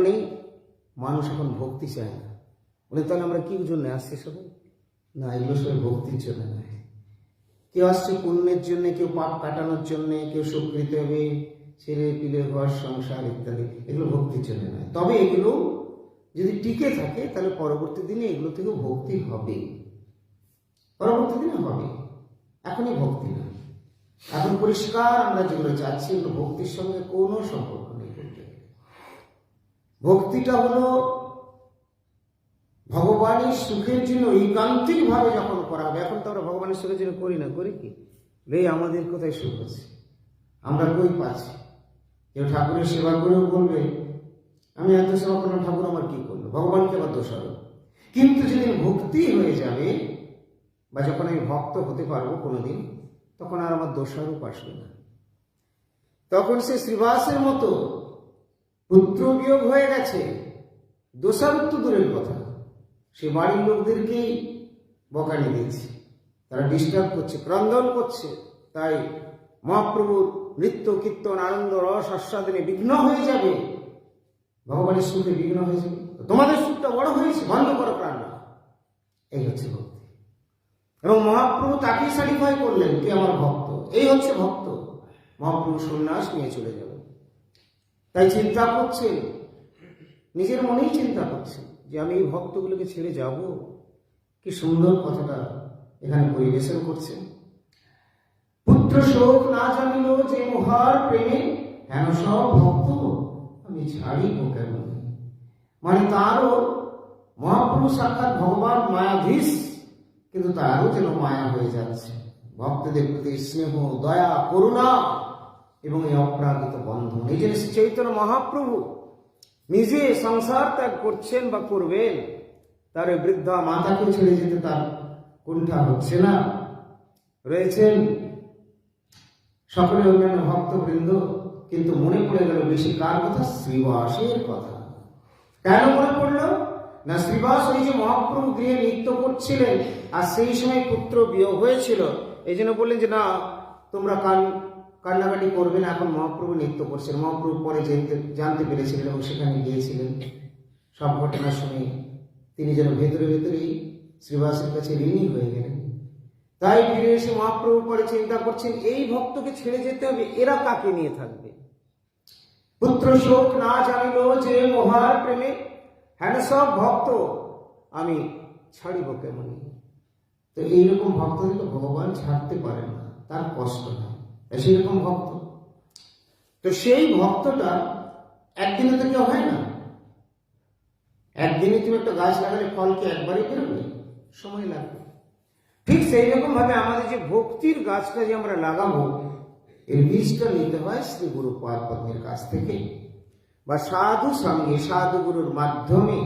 নেই মানুষ এখন ভক্তি চায় না। বলে, তাহলে আমরা কি জন্য আসছি সবাই না, এগুলো সবাই ভক্তির জন্য নয়। কেউ আসছে পুণ্যের জন্য, কেউ পাপ কাটানোর জন্য, কেউ সুকৃত হবে, ছেলে পিলে ঘর, সংসার ইত্যাদি, এগুলো ভক্তির জন্য নয়। তবে এগুলো যদি টিকে থাকে, তাহলে পরবর্তী দিনে এগুলো থেকে ভক্তি হবে। পরবর্তী দিনে হবে। এখনই ভক্তি নয়। এখন পরিষ্কার আমরা যেগুলো চাচ্ছি, এগুলো ভক্তির সঙ্গে কোনো সম্পর্ক। ভক্তিটা হলো ভগবানের সুখের জন্য ঐকান্তিক ভাবে যখন করা হবে এখন তো আমরা ভগবানের সুখের জন্য করি না, করি কি? রে, আমাদের কোথায় সুখ আছে? আমরা কই পাচ্ছি? কেউ ঠাকুরের সেবা করেও বলবে, আমি এত সেবা করলাম, ঠাকুর আমার কি করল? ভগবানকে আবার হবে। কিন্তু যেদিন ভক্তি হয়ে যাবে, বা যখন আমি ভক্ত হতে পারব কোনোদিন, তখন আর আমার দোষারোপ আসবে না। তখন সে শ্রীবাসের মতো পুত্র বিয়োগ হয়ে গেছে। দোষারোপ তো দূরের কথা। সে বাড়ির লোকদেরকেই বকানি দিচ্ছে তারা ডিস্টার্ব করছে, ক্রন্দন করছে। তাই মহাপ্রভুর নৃত্য কীর্তন, আনন্দ, রস, আস্বাদনে বিঘ্ন হয়ে যাবে। ভগবানের সুখে বিঘ্ন হয়ে যাবে। তোমাদের সুখটা বড় হয়েছে, বন্ধ করো প্রাণনা এই হচ্ছে ভক্তি। এবং মহাপ্রভু তাকেই সার্টিফাই করলেন, কি আমার ভক্ত? এই হচ্ছে ভক্ত। মহাপ্রভু সন্ন্যাস নিয়ে চলে যাবে। তাই চিন্তা করছেন? নিজের মনেই চিন্তা করছেন যে আমি এই ভক্তগুলোকে ছেড়ে যাব? কি সুন্দর কথাটা এখানে পরিবেশন করছেন। পুত্র শোক না জানিল যে মহার প্রেমে হেন সব ভক্ত আমি ছাড়িব কেন? মানে তারও মহাপ্রভু সাক্ষাৎ ভগবান মায়াধীশ, কিন্তু তারও যেন মায়া হয়ে যাচ্ছে। ভক্তদের প্রতি স্নেহ, দয়া, করুণা এবং এই অপ্রাকৃত বন্ধন। এই যে চৈতন্য মহাপ্রভু নিজে সংসার ত্যাগ করছেন বা করবেন, তার বৃদ্ধা মাতাকে ছেড়ে যেতে তার কুণ্ঠা হচ্ছে না। রয়েছেন সকলে অন্যান্য ভক্তবৃন্দ, কিন্তু মনে পড়ে গেল বেশি কার কথা? শ্রীবাসের কথা। কেন মনে পড়ল? না, শ্রীবাস ওই যে মহাপ্রভু গৃহে নৃত্য করছিলেন, আর সেই সময় পুত্র বিয়োগ হয়েছিল, এই জন্য বললেন যে, না, তোমরা কান কান্নাকাটি করবে না এখন মহাপ্রভু নৃত্য করছেন। মহাপ্রভু পরে জানতে জানতে পেরেছিলেন এবং সেখানে গিয়েছিলেন। সব ঘটনা শুনে তিনি যেন ভেতরে ভেতরেই শ্রীবাসের কাছে ঋণী হয়ে গেলেন। তাই ফিরে এসে মহাপ্রভু পরে চিন্তা করছেন, এই ভক্তকে ছেড়ে যেতে হবে, এরা কাকে নিয়ে থাকবে? পুত্র শোক না জানিল যে মহার প্রেমে হ্যাঁ সব ভক্ত, আমি ছাড়িব কেমন? তো এইরকম ভক্তদেরকে ভগবান ছাড়তে পারেন না, তার কষ্ট হয় তাই সেরকম ভক্ত। তো সেই ভক্তটা একদিনে তো কেউ হয় না। একদিনে তুমি একটা গাছ লাগালে ফল কি একবারই বেরোবে সময় লাগবে। ঠিক সেই রকম ভাবে আমাদের যে ভক্তির গাছটা যে আমরা লাগাবো এর বীজটা নিতে হয় শ্রী গুরু পাদ পদ্মের কাছ থেকে বা সাধু সঙ্গে, সাধু গুরুর মাধ্যমে।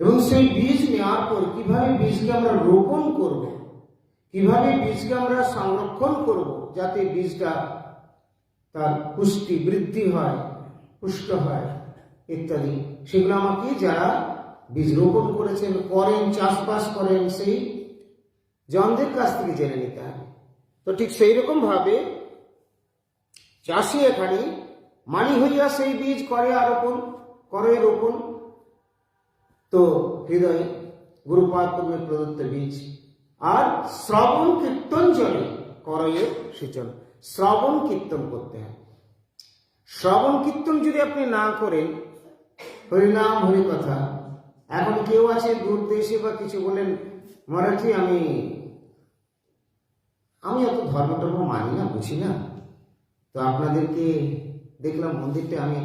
এবং সেই বীজ নেওয়ার পর কীভাবে বীজকে আমরা রোপণ করব কীভাবে বীজকে আমরা সংরক্ষণ করব যাতে বীজটা তার পুষ্টি বৃদ্ধি হয়, পুষ্ট হয়, ইত্যাদি। সেগুলো আমাকে যারা বীজ রোপণ করেছেন, করেন, চাষবাস করেন, সেই জনদের কাছ থেকে জেনে নিতে হবে। তো ঠিক সেই রকম ভাবে চাষি এখানে মানি হইয়া সেই বীজ করে আরোপণ করে রোপণ। তো হৃদয়ে গুরুপাদ প্রদত্ত বীজ আর শ্রবণ কীর্তন জলে করয়ে সেচন শ্রবণ কীর্তন করতে হয়। শ্রবণ কীর্তন যদি আপনি না করেন, হরিনাম হরি কথা এখন কেউ আছে দূর দেশে বা কিছু বলেন, মরাঠি, আমি আমি অত ধর্ম টর্ম মানি না, বুঝি না? তো আপনাদেরকে দেখলাম মন্দিরটা আমি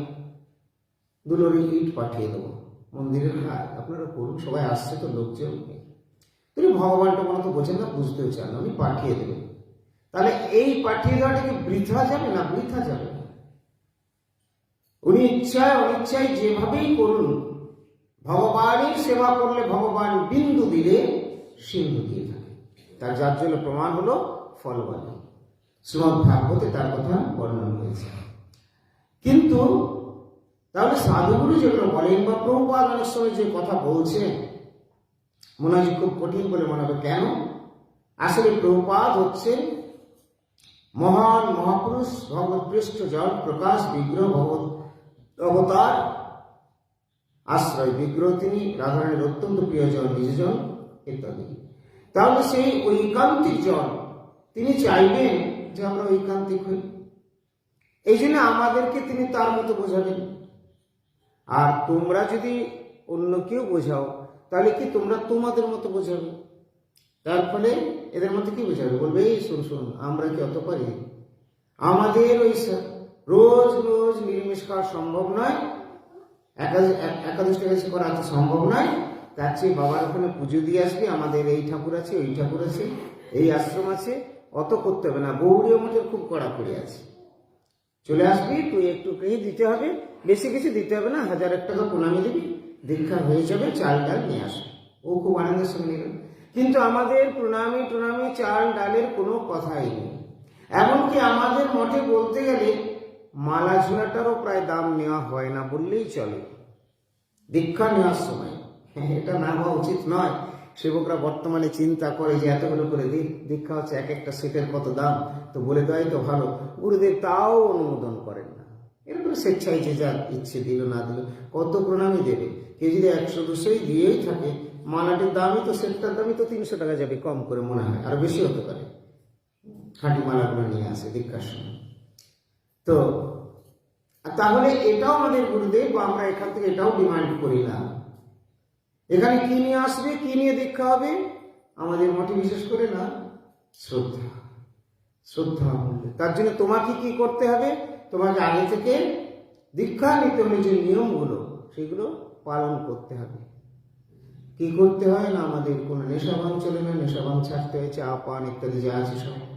দুলোরি ইট পাঠিয়ে দেবো। মন্দিরের আপনারা করুন সবাই আসছে তো, লোকজন। তিনি ভগবানটা মনে তো বোঝেন না বুঝতেও চান উনি পাঠিয়ে দেবেন তাহলে এই পাঠিয়ে দেওয়াটা কি বৃথা যাবে না বৃথা যাবে? না উনি ইচ্ছায় অনিচ্ছায় যেভাবেই করুন ভগবানের সেবা করলে ভগবান বিন্দু দিলে সিন্ধু দিয়ে থাকে। তার যার জন্য প্রমাণ হলো ফলবাদী শ্রীমদ ভাগবতে তার কথা বর্ণনা হয়েছে। কিন্তু তাহলে সাধুগুরু যেগুলো বলেন বা প্রভুপাদ অনেক সময় যে কথা বলছেন মনে হয় খুব কঠিন বলে মনে হবে। কেন? আসলে প্রভুপাদ হচ্ছেন মহান মহাপুরুষ ভগবত জল প্রকাশ বিগ্রহ ভগবত অবতার, আশ্রয়, বিগ্রহ তিনি, রাধারানীর অত্যন্ত প্রিয়জন, নিজজন ইত্যাদি। তাহলে সেই ঐকান্তিক জন তিনি চাইবেন যে আমরা ঐকান্তিক হই। এই জন্য আমাদেরকে তিনি তার মতো বোঝাবেন। আর তোমরা যদি অন্য কেউ বোঝাও তাহলে কি তোমরা তোমাদের মতো বোঝাবে? তার ফলে এদের মধ্যে কি বোঝাবে? বলবে, এই শুন শুন, আমরা কি অত পারি? আমাদের ওই রোজ রোজ নিরামিষ খাওয়া সম্ভব নয়। একাদশ এক- একাদশ করা তো সম্ভব নয়। তার চেয়ে বাবার ওখানে পুজো দিয়ে আসবি, আমাদের এই ঠাকুর আছে, ওই ঠাকুর আছে, এই আশ্রম আছে, অত করতে হবে না। গৌরীয় মঠের খুব কড়া কড়াকড়ি আছে। চলে আসবি, তুই একটু দিতে হবে। বেশি কিছু দিতে হবে না, হাজার এক টাকা প্রণামী দিবি। দীক্ষা হয়ে যাবে, চাল ডাল নিয়ে আসবে ও খুব আনন্দের সঙ্গে নিল কিন্তু আমাদের প্রণামী টুনামি চাল ডালের কোনো কথাই নেই। এমনকি আমাদের মঠে বলতে গেলে মালা ঝোলাটারও প্রায় দাম নেওয়া হয় না বললেই চলে। দীক্ষা নেওয়ার সময়। এটা না হওয়া উচিত নয়। সেবকরা বর্তমানে চিন্তা করে যে এতগুলো করে দিক দীক্ষা হচ্ছে এক একটা সেটের কত দাম। তো বলে দেয় তো ভালো। গুরুদেব তাও অনুমোদন করেন না। এরকম স্বেচ্ছায় যে যার ইচ্ছে দিল না দিল, কত প্রণামী দেবে। যদি একশো দুশোই দিয়েই থাকে, মালাটির দামই তো, সেটটার দামই তো তিনশো টাকা যাবে কম করে মনে হয়, আর বেশি হতে পারে। খাঁটি মালাগুলো নিয়ে আসে দীক্ষার সময়। তো তাহলে এটাও আমাদের গুরুদেব বা আমরা এখান থেকে এটাও ডিমান্ড করি না এখানে কি নিয়ে আসবে, কি নিয়ে দীক্ষা হবে, আমাদের মঠে বিশেষ করে না, শ্রদ্ধা। শ্রদ্ধা মূল্য। তার জন্য তোমাকে কি করতে হবে? তোমাকে আগে থেকে দীক্ষা নিতে হলে যে নিয়মগুলো, সেগুলো পালন করতে হবে। কি করতে হয় না আমাদের কোনো নেশাভান চলে না নেশাভান ছাড়তে হয় চা পান ইত্যাদি যা আছে সব।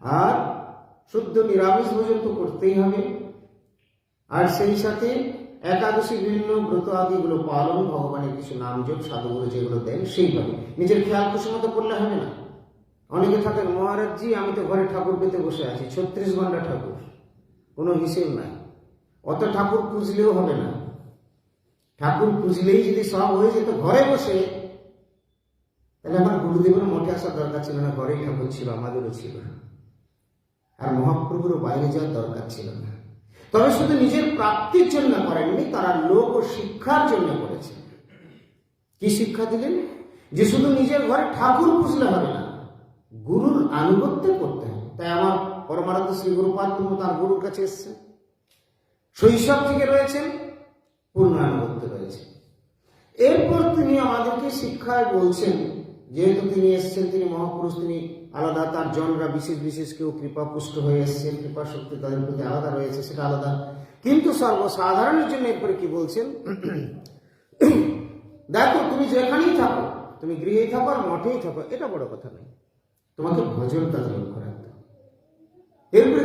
আর শুদ্ধ নিরামিষ ভোজন তো করতেই হবে। আর সেই সাথে একাদশী বিভিন্ন ব্রত আদিগুলো পালন, ভগবানের কিছু নাম যোগ সাধুগুলো যেগুলো দেন সেইভাবে। নিজের খেয়াল খুশি মতো করলে হবে না। অনেকে থাকেন, মহারাজজি, আমি তো ঘরে ঠাকুর পেতে বসে আছি, ছত্রিশ ঘণ্টা ঠাকুর। কোনো হিসেব নাই। অত ঠাকুর পুজলেও হবে না। ঠাকুর খুঁজলেই যদি সব হয়ে যেত, ঘরে বসে, তাহলে আমার গুরুদেবের মঠে আসার দরকার ছিল না, ঘরেই ঠাকুর ছিল, আমাদেরও ছিল না। আর মহাপ্রভুরও বাইরে যাওয়ার দরকার ছিল না। তবে শুধু নিজের প্রাপ্তির জন্য করেননি, তারা লোক ও শিক্ষার জন্য করেছেন। কি শিক্ষা দিলেন? যে শুধু নিজের ঘরে ঠাকুর পুজলে হবে না, গুরুর আনুগত্য করতে হবে। তাই আমার পরমারাধ্য শ্রী গুরুপাদ তার গুরুর কাছে এসছেন। শৈশব থেকে রয়েছেন পূর্ণ আনুগত্য। এরপর তিনি আমাদেরকে শিক্ষায় বলছেন, যেহেতু তিনি এসেছেন, তিনি মহাপুরুষ, তিনি আলাদা, তার জনরা বিশেষ বিশেষ কেউ কৃপা পুষ্ট হয়ে এসেছেন কৃপা শক্তি তাদের প্রতি আলাদা রয়েছে, সেটা আলাদা। কিন্তু সর্বসাধারণের জন্য এরপরে কি বলছেন? দেখো, তুমি যেখানেই থাকো, তুমি গৃহেই থাকো আর মঠেই থাকো, এটা বড় কথা নয়। তোমাকে ভজনটা হবে। এরপরে